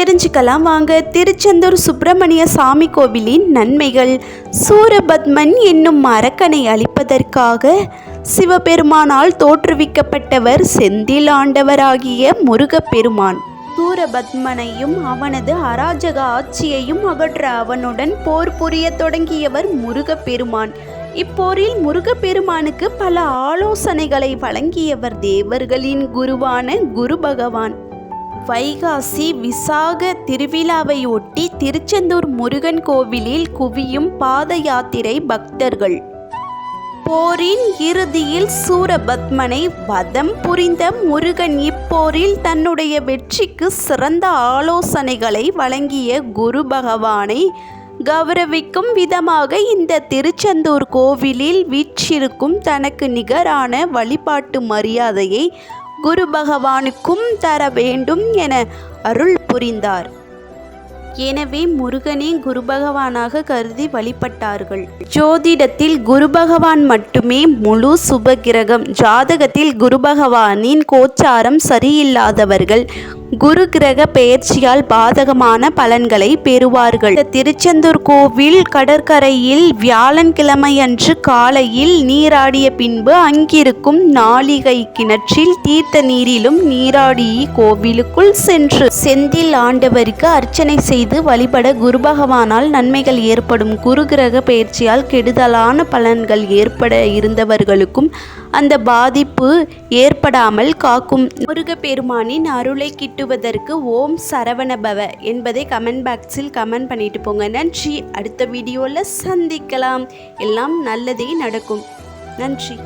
தெரிஞ்சுக்கலாம் வாங்க. திருச்செந்தூர் சுப்பிரமணிய சாமி கோவிலின் நன்மைகள். சூரபத்மன் என்னும் அரக்கனை அழிப்பதற்காக சிவபெருமானால் தோற்றுவிக்கப்பட்டவர் செந்தில் ஆண்டவராகிய முருகப்பெருமான். சூரபத்மனையும் அவனது அராஜக ஆட்சியையும் அகற்ற அவனுடன் போர் புரிய தொடங்கியவர் முருகப்பெருமான். இப்போரில் முருகப்பெருமானுக்கு பல ஆலோசனைகளை வழங்கியவர் தேவர்களின் குருவான குரு பகவான். வைகாசி விசாக திருவிழாவையொட்டி திருச்செந்தூர் முருகன் கோவிலில் குவியும் பாத யாத்திரை பக்தர்கள். போரின் இறுதியில் சூரபத்மனை வதம் புரிந்த முருகன் இப்போரில் தன்னுடைய வெற்றிக்கு சிறந்த ஆலோசனைகளை வழங்கிய குரு பகவானை கௌரவிக்கும் விதமாக இந்த திருச்செந்தூர் கோவிலில் வீற்றிருக்கும் தனக்கு நிகரான வழிபாட்டு மரியாதையை குரு பகவானுக்கும் தர வேண்டும் என அருள் புரிந்தார். எனவே முருகனே குரு பகவானாக கருதி வழிபட்டார்கள். ஜோதிடத்தில் குரு பகவான் மட்டுமே முழு சுபகிரகம் ஜாதகத்தில் குரு பகவானின் கோச்சாரம் சரியில்லாதவர்கள் குரு கிரக பெயர்ச்சியால் பாதகமான பலன்களை பெறுவார்கள். இந்த திருச்செந்தூர் கோவில் கடற்கரையில் வியாழன்கிழமையன்று காலையில் நீராடிய பின்பு அங்கிருக்கும் நாளிகை கிணற்றில் தீர்த்த நீரிலும் நீராடி கோவிலுக்குள் சென்று செந்தில் ஆண்டவருக்கு அர்ச்சனை செய்து வழிபட குரு பகவானால் நன்மைகள் ஏற்படும். குரு கிரக பெயர்ச்சியால் கெடுதலான பலன்கள் ஏற்பட இருந்தவர்களுக்கும் அந்த பாதிப்பு ஏற்படாமல் காக்கும். முருகப்பெருமானின் அருளை கிட்டுவதற்கு ஓம் சரவணபவ என்பதை கமெண்ட் பாக்ஸில் கமெண்ட் பண்ணிட்டு போங்க. நன்றி. அடுத்த வீடியோவில் சந்திக்கலாம். எல்லாம் நல்லதே நடக்கும். நன்றி.